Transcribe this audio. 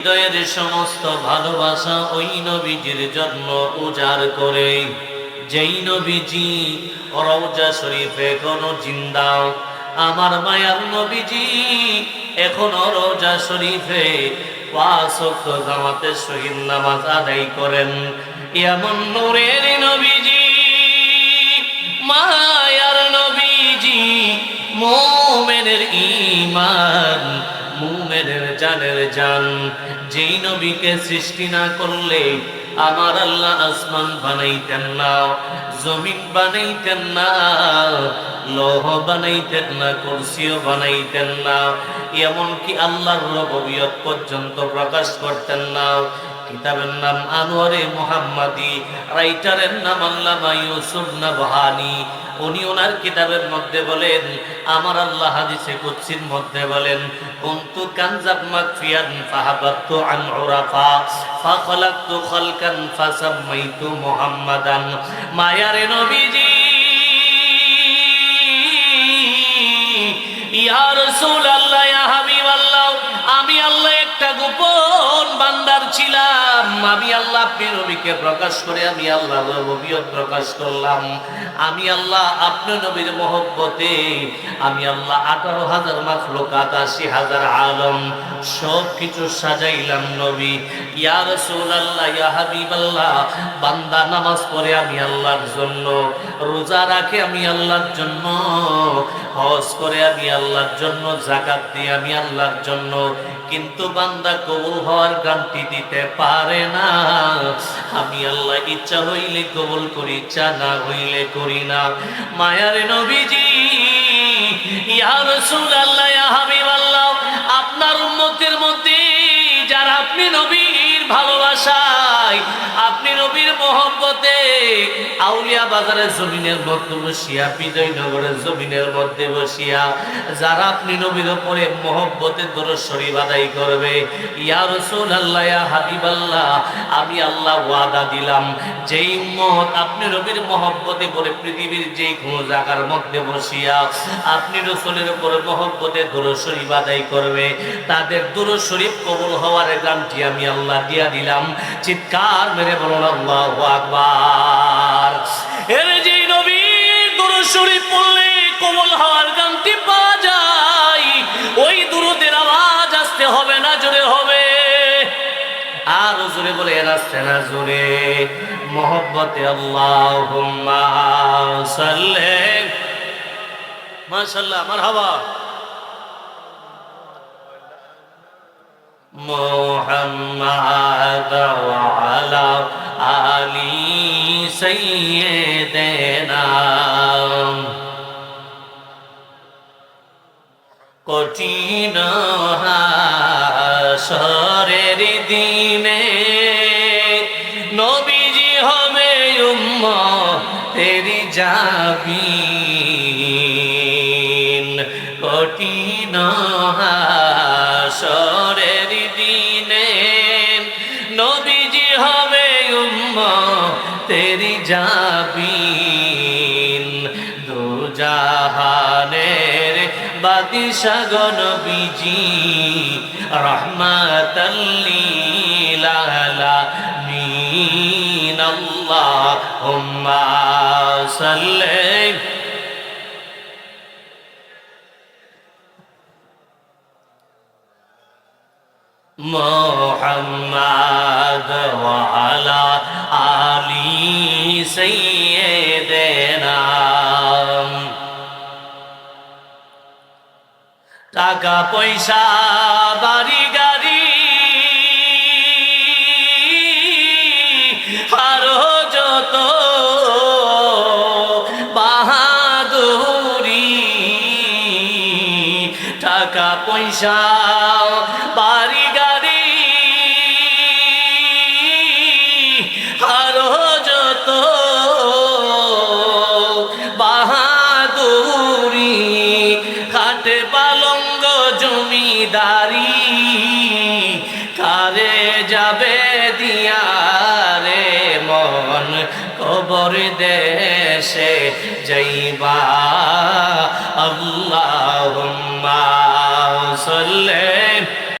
হৃদয়ের সমস্ত ভালোবাসা ওই নবীজির জন্য উজাড় করে। যেই নবীজি রওজা শরীফে কোনো জিন্দাও আমার মায়ার নবীজি এখনও রওজা শরীফে পাঁচ জামাতে শহীদ নামাজ আদায় করেন। এমন নূরের নবীজি, মায়ার নবীজি, মোমেনের ইমান যেই নবীকে সৃষ্টি না করলে আমার আল্লাহ আসমান বানাইতেন না, জমিন বানাইতেন না, লৌহ বানাইতেন না, কুরসিও বানাইতেন না, এমনকি আল্লাহর রবিয়ত পর্যন্ত প্রকাশ করতেন না। কিতাবের নাম আনোয়ারে মোহাম্মদি, রাইটারের নাম আল্লামা ইউসুফ নাবহানি। উনি ওনার কিতাবের মধ্যে বলেন, আমার আল্লাহ হাদিসে কুদসির মধ্যে বলেন, কুনতু কানজাব মাকফিয়ান ফাহাবাতু আন উরাফা, ফাখলাকতু খালকান ফাসাম্মাইতু মুহাম্মাদান। মায়ারে নবীজি, ইয়া রাসূলুল্লাহ বান্দার আমি আল্লাহ নবীকে প্রকাশ করে আমি আল্লাহ রবিয়ত প্রকাশ করলাম। আমি আল্লাহ আপনি নবীর মহব্বতে, আমি আল্লাহ আঠারো হাজার মাখলুকাত আশি হাজার আলম সব কিছু সাজাইলাম নবী। ইয়া রাসূলুল্লাহ, ইয়া হাবিবাল্লাহ, বান্দা নামাজ পড়ে আমি আল্লাহর জন্য, রোজা রাখে আমি আল্লাহর জন্য, হজ করে আমি আল্লাহর জন্য, জাকাত দিয়ে আমি আল্লাহর জন্য। কিন্তু বান্দা কবুল হওয়ার গানটি দিতে পারে না। আমি আল্লাহ ইচ্ছা হইলে কবল করি, ইচ্ছা না হইলে করি না। মায়ার নবীজি, ইয়া আল্লাহ ইয়া হাবিবাল্লাহ, আপনার উন্নতির মধ্যে যারা আপনি নবীর ভালোবাসায় আপনি নবীর মোহব্বতে আউলিয়া বাজারের জমিনের মধ্যে বসিয়া, বিজয়নগরের জমিনের মধ্যে বসিয়া, যারা আপনি নবীর উপরে মোহব্বতে শরীফ আদায় করবে, ইয়া রাসূলুল্লাহ, ইয়া হাবিবাল্লাহ, আমি আল্লাহ ওয়াদা দিলাম। যেই উম্মত আপনি নবীর মোহব্বতে পরে পৃথিবীর যে কোনো জায়গার মধ্যে বসিয়া, আপনি রসুলের উপরে মোহব্বতে দরজ বাদাই করবে, তাদের শরীফ কবুল হওয়ার গানটি আমি আল্লাহ দিয়া দিলাম। চিৎকার চিৎকার মেরে বলল আকবার। এর যে নবীর দুরূদ পড়লে কোমল হওয়ার গান্তি পাওয়া যায়। ওই দুরুদের আওয়াজ আসতে হবে না, জোরে হবে। আর জোরে বলে, এর আসছে না, জোরে। মোহব্বতে সাল্লে সাল্লি। আমার হাবা মোহাম্মদ ছড়িয়ে দেনা কঠিন হাসরের দিনে নবীজি হবে উম্ম তেরি যাবি কঠিন হাসরের দিনে যাবিন। দু জাহানের বাদিশা গণবিজি রহমাতাল্লিলালামিন আল্লাহুম্মা সাল্লি। سيدنا টাকা পয়সা বাড়ি গাড়ি আরো যত বাহাদুরি টাকা পয়সা খাটে পালঙ্গ জমিদারি কারে যাবে দিয়ারে মন কবর দেশে যাইবা। আল্লাহ সাল্লি